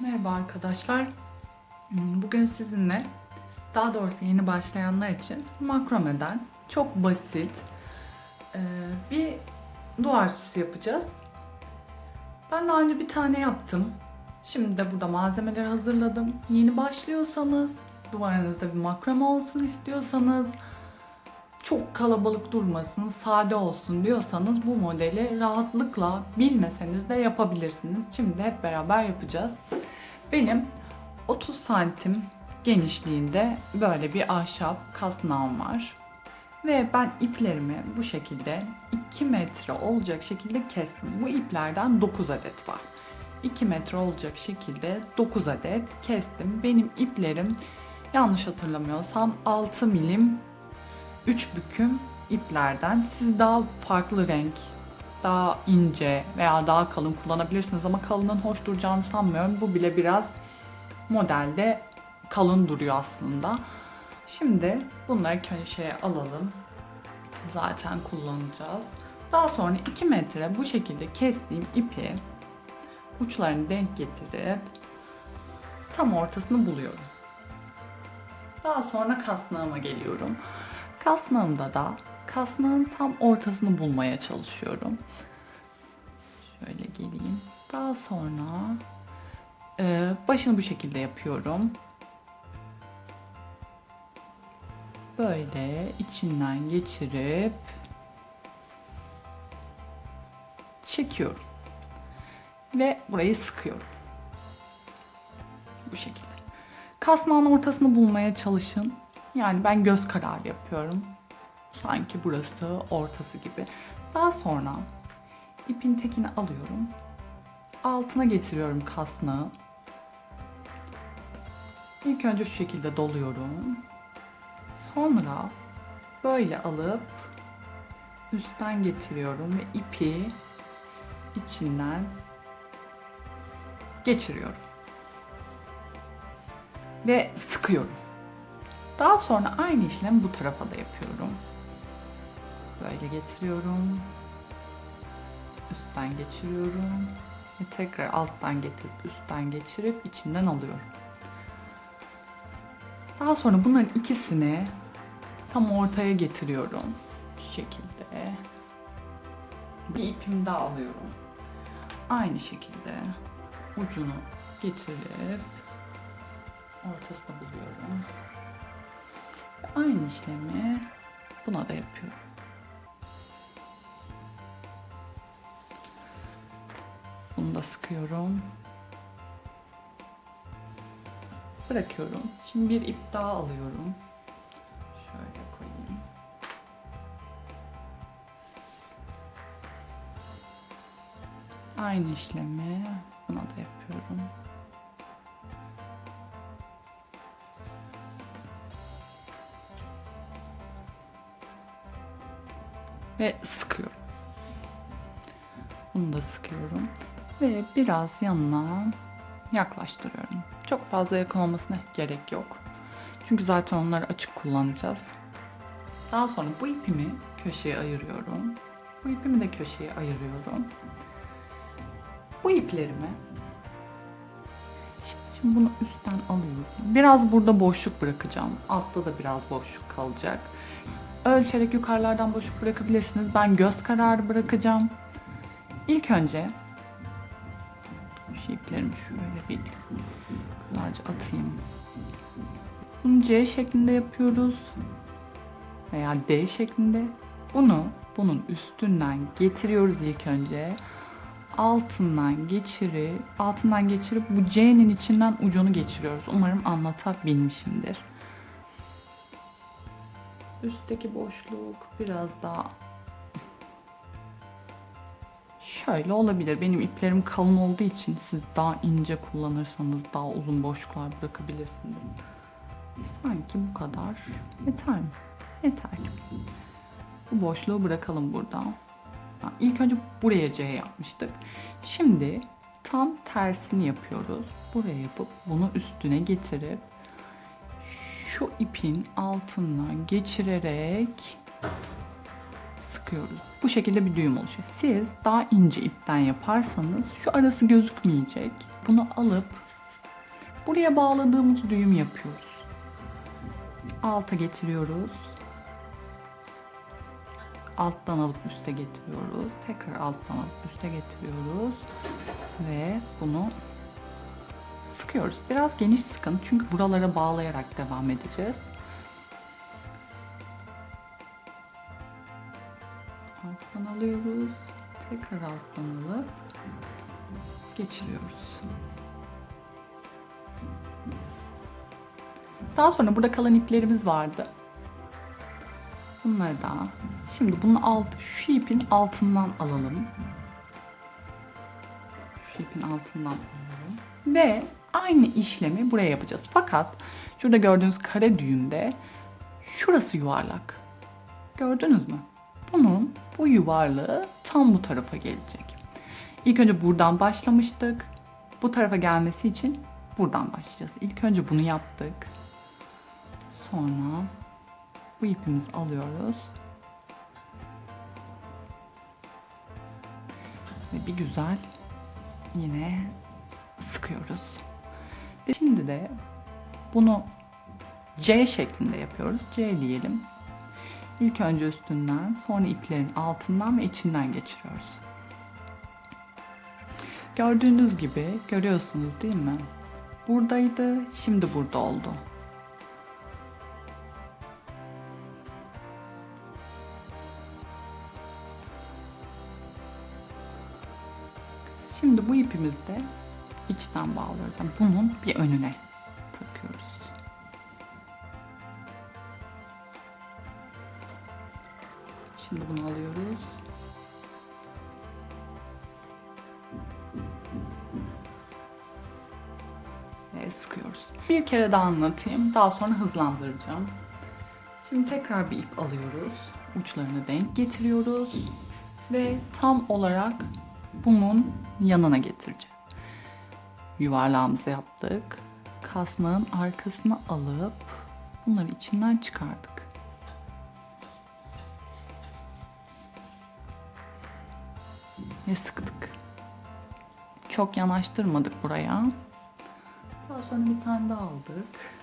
Merhaba arkadaşlar. Hmm, Bugün sizinle daha doğrusu yeni başlayanlar için makromeden çok basit e, bir duvar süsü yapacağız. Ben daha önce bir tane yaptım. Şimdi de burada malzemeleri hazırladım. Yeni başlıyorsanız, duvarınızda bir makrome olsun istiyorsanız, çok kalabalık durmasın, sade olsun diyorsanız bu modeli rahatlıkla bilmeseniz de yapabilirsiniz. Şimdi hep beraber yapacağız. Benim 30 santim genişliğinde böyle bir ahşap kasnağım var. Ve ben iplerimi bu şekilde 2 metre olacak şekilde kestim. Bu iplerden 9 adet var. 2 metre olacak şekilde 9 adet kestim. Benim iplerim yanlış hatırlamıyorsam 6 milim 3 büküm iplerden. Siz daha farklı renk, daha ince veya daha kalın kullanabilirsiniz ama kalının hoş duracağını sanmıyorum. Bu bile biraz modelde kalın duruyor aslında. Şimdi bunları köşeye alalım. Zaten kullanacağız. Daha sonra 2 metre bu şekilde kestiğim ipi uçlarını denk getirip tam ortasını buluyorum. Daha sonra kasnağıma geliyorum. Kasnağımda da kasnağın tam ortasını bulmaya çalışıyorum. Şöyle geleyim. Daha sonra e, başını bu şekilde yapıyorum. Böyle içinden geçirip çekiyorum. Ve burayı sıkıyorum. Bu şekilde. Kasnağın ortasını bulmaya çalışın. Yani ben göz kararı yapıyorum. Sanki burası ortası gibi. Daha sonra ipin tekini alıyorum. Altına getiriyorum kasnağı. İlk önce şu şekilde doluyorum. Sonra böyle alıp üstten getiriyorum ve ipi içinden geçiriyorum. Ve sıkıyorum. Daha sonra aynı işlemi bu tarafa da yapıyorum. Böyle getiriyorum. Üstten geçiriyorum. Ve tekrar alttan getirip üstten geçirip içinden alıyorum. Daha sonra bunların ikisini tam ortaya getiriyorum. Şu şekilde. Bir ipimi daha alıyorum. Aynı şekilde ucunu getirip ortasına buluyorum. Aynı işlemi buna da yapıyorum. Bunu da sıkıyorum. Bırakıyorum. Şimdi bir ip daha alıyorum. Şöyle koyayım. Aynı işlemi buna da yapıyorum. Ve sıkıyorum. Bunu da sıkıyorum ve biraz yanına yaklaştırıyorum. Çok fazla yakın olmasına gerek yok. Çünkü zaten onları açık kullanacağız. Daha sonra bu ipimi köşeye ayırıyorum. Bu ipimi de köşeye ayırıyorum. Bu iplerimi Şimdi bunu üstten alıyorum. Biraz burada boşluk bırakacağım. Altta da biraz boşluk kalacak. Ölçerek yukarılardan boşluk bırakabilirsiniz. Ben göz kararı bırakacağım. İlk önce şu iplerimi şöyle bir güzelce atayım. Bunu C şeklinde yapıyoruz. Veya D şeklinde. Bunu bunun üstünden getiriyoruz ilk önce. Altından geçirip, altından geçirip bu C'nin içinden ucunu geçiriyoruz. Umarım anlatabilmişimdir. Üstteki boşluk biraz daha şöyle olabilir. Benim iplerim kalın olduğu için siz daha ince kullanırsanız daha uzun boşluklar bırakabilirsiniz. Sanki bu kadar yeter mi? Yeter. Bu boşluğu bırakalım burada. İlk önce buraya C yapmıştık. Şimdi tam tersini yapıyoruz. Buraya yapıp bunu üstüne getirip şu ipin altından geçirerek sıkıyoruz. Bu şekilde bir düğüm oluşuyor. Siz daha ince ipten yaparsanız şu arası gözükmeyecek. Bunu alıp Buraya bağladığımız düğüm yapıyoruz. Alta getiriyoruz. Alttan alıp üste getiriyoruz. Tekrar alttan alıp üste getiriyoruz. Ve bunu sıkıyoruz. Biraz geniş sıkın çünkü buralara bağlayarak devam edeceğiz. Alttan alıyoruz. Tekrar alttan alıp geçiriyoruz. Daha sonra burada kalan iplerimiz vardı. Bunları da şimdi bunun alt şu ipin altından alalım. Şu ipin altından alalım. Ve aynı işlemi buraya yapacağız. Fakat şurada gördüğünüz kare düğümde şurası yuvarlak. Gördünüz mü? Bunun bu yuvarlığı tam bu tarafa gelecek. İlk önce buradan başlamıştık. Bu tarafa gelmesi için buradan başlayacağız. İlk önce bunu yaptık. Sonra bu ipimizi alıyoruz. Ve bir güzel yine sıkıyoruz. Şimdi de bunu C şeklinde yapıyoruz. C diyelim. İlk önce üstünden, sonra iplerin altından ve içinden geçiriyoruz. Gördüğünüz gibi, görüyorsunuz değil mi? Buradaydı, şimdi burada oldu. Şimdi bu ipimizi de içten bağlıyoruz. Yani bunun bir önüne takıyoruz. Şimdi bunu alıyoruz. Ve sıkıyoruz. Bir kere daha anlatayım. Daha sonra hızlandıracağım. Şimdi tekrar bir ip alıyoruz. Uçlarını denk getiriyoruz. Ve tam olarak bunun yanına getireceğiz. Yuvarlağımızı yaptık. Kasnağın arkasına alıp bunları içinden çıkardık. Ve sıktık. Çok yanaştırmadık buraya. Daha sonra bir tane daha aldık.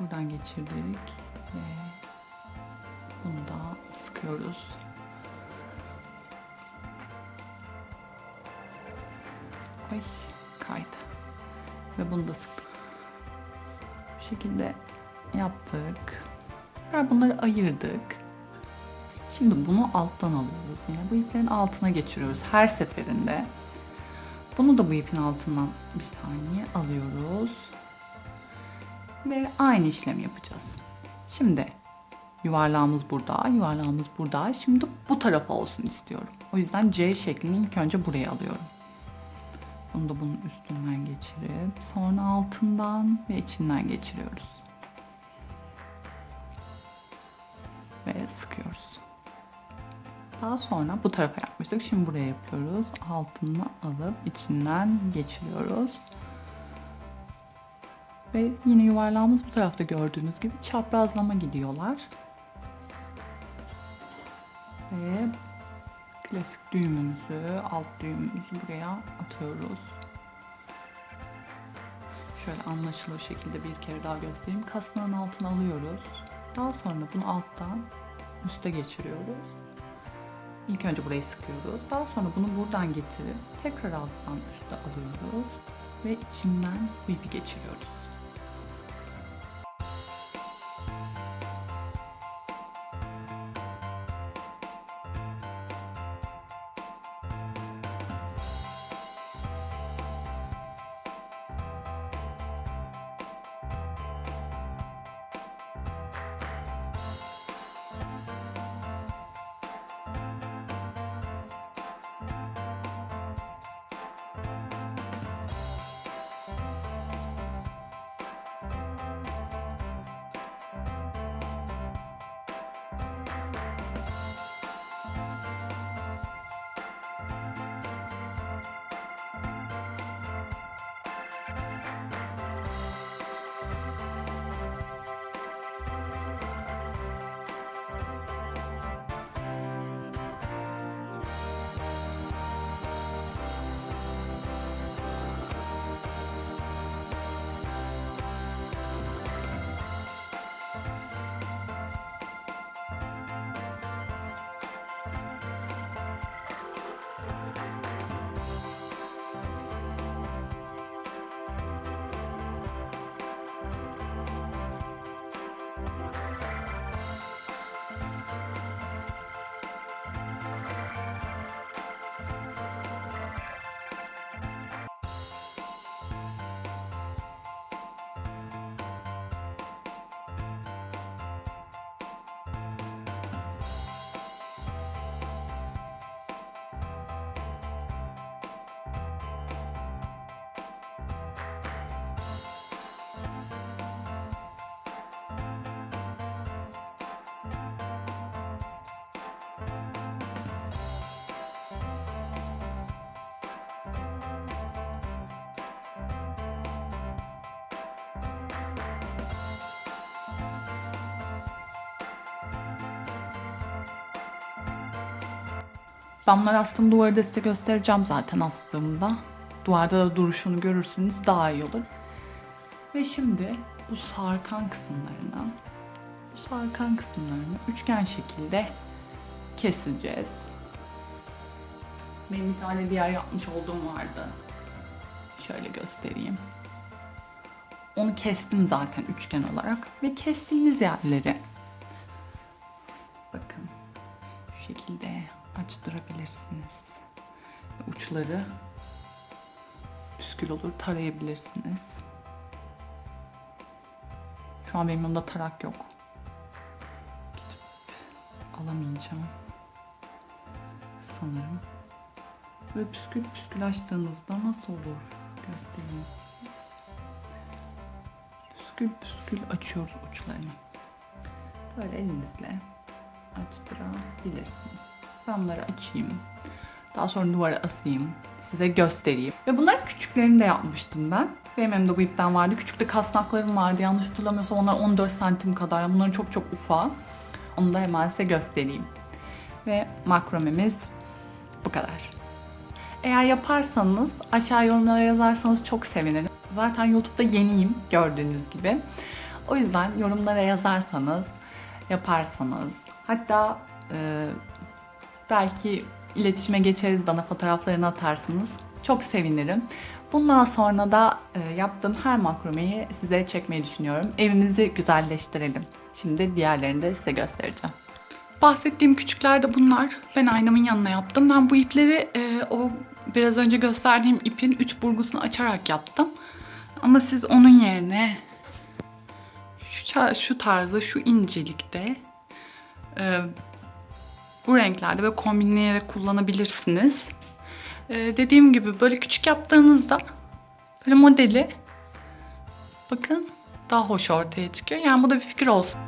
Buradan geçirdik ve bunu da sıkıyoruz. Ay kaydı. Ve bunu da sıktık. Bu şekilde yaptık. Ve bunları ayırdık. Şimdi bunu alttan alıyoruz. Yine bu iplerin altına geçiriyoruz her seferinde. Bunu da bu ipin altından bir saniye alıyoruz ve aynı işlemi yapacağız. Şimdi yuvarlağımız burada, yuvarlağımız burada. Şimdi bu tarafa olsun istiyorum. O yüzden C şeklini ilk önce buraya alıyorum. Bunu da bunun üstünden geçirip sonra altından ve içinden geçiriyoruz. Ve sıkıyoruz. Daha sonra bu tarafa yapmıştık. Şimdi buraya yapıyoruz. Altından alıp içinden geçiriyoruz. Ve yine yuvarlağımız bu tarafta gördüğünüz gibi çaprazlama gidiyorlar. Ve klasik düğümümüzü, alt düğümümüzü buraya atıyoruz. Şöyle anlaşılır şekilde bir kere daha göstereyim. Kasnağın altına alıyoruz. Daha sonra bunu alttan üste geçiriyoruz. İlk önce burayı sıkıyoruz. Daha sonra bunu buradan getirip tekrar alttan üste alıyoruz ve içinden bu ipi geçiriyoruz. Bunları astığım duvarı da size göstereceğim zaten astığımda. Duvarda da duruşunu görürseniz daha iyi olur. Ve şimdi bu sarkan kısımlarını, bu sarkan kısımlarını üçgen şekilde keseceğiz. Benim bir tane diğer yapmış olduğum vardı. Şöyle göstereyim. Onu kestim zaten üçgen olarak. Ve kestiğiniz yerleri bakın şu şekilde açtırabilirsiniz. Uçları püskül olur tarayabilirsiniz. Şu an benim yanımda tarak yok. Gidip alamayacağım. Sanırım. Ve püskül püskül açtığınızda nasıl olur? Göstereyim. Püskül püskül açıyoruz uçlarını. Böyle elinizle açtırabilirsiniz. Ben bunları açayım. Daha sonra duvara asayım. Size göstereyim. Ve bunların küçüklerini de yapmıştım ben. Benim elimde bu ipten vardı. Küçük de kasnaklarım vardı. Yanlış hatırlamıyorsam onlar 14 santim kadar. Bunların çok çok ufağı. Onu da hemen size göstereyim. Ve makromemiz bu kadar. Eğer yaparsanız aşağı yorumlara yazarsanız çok sevinirim. Zaten YouTube'da yeniyim gördüğünüz gibi. O yüzden yorumlara yazarsanız, yaparsanız, hatta e, belki iletişime geçeriz bana fotoğraflarını atarsınız. Çok sevinirim. Bundan sonra da e, yaptığım her makromeyi size çekmeyi düşünüyorum. Evimizi güzelleştirelim. Şimdi diğerlerini de size göstereceğim. Bahsettiğim küçükler de bunlar. Ben aynamın yanına yaptım. Ben bu ipleri e, o biraz önce gösterdiğim ipin üç burgusunu açarak yaptım. Ama siz onun yerine şu, şu tarzı, şu incelikte e, bu renklerde böyle kombinleyerek kullanabilirsiniz. E, dediğim gibi böyle küçük yaptığınızda böyle modeli bakın daha hoş ortaya çıkıyor. Yani bu da bir fikir olsun.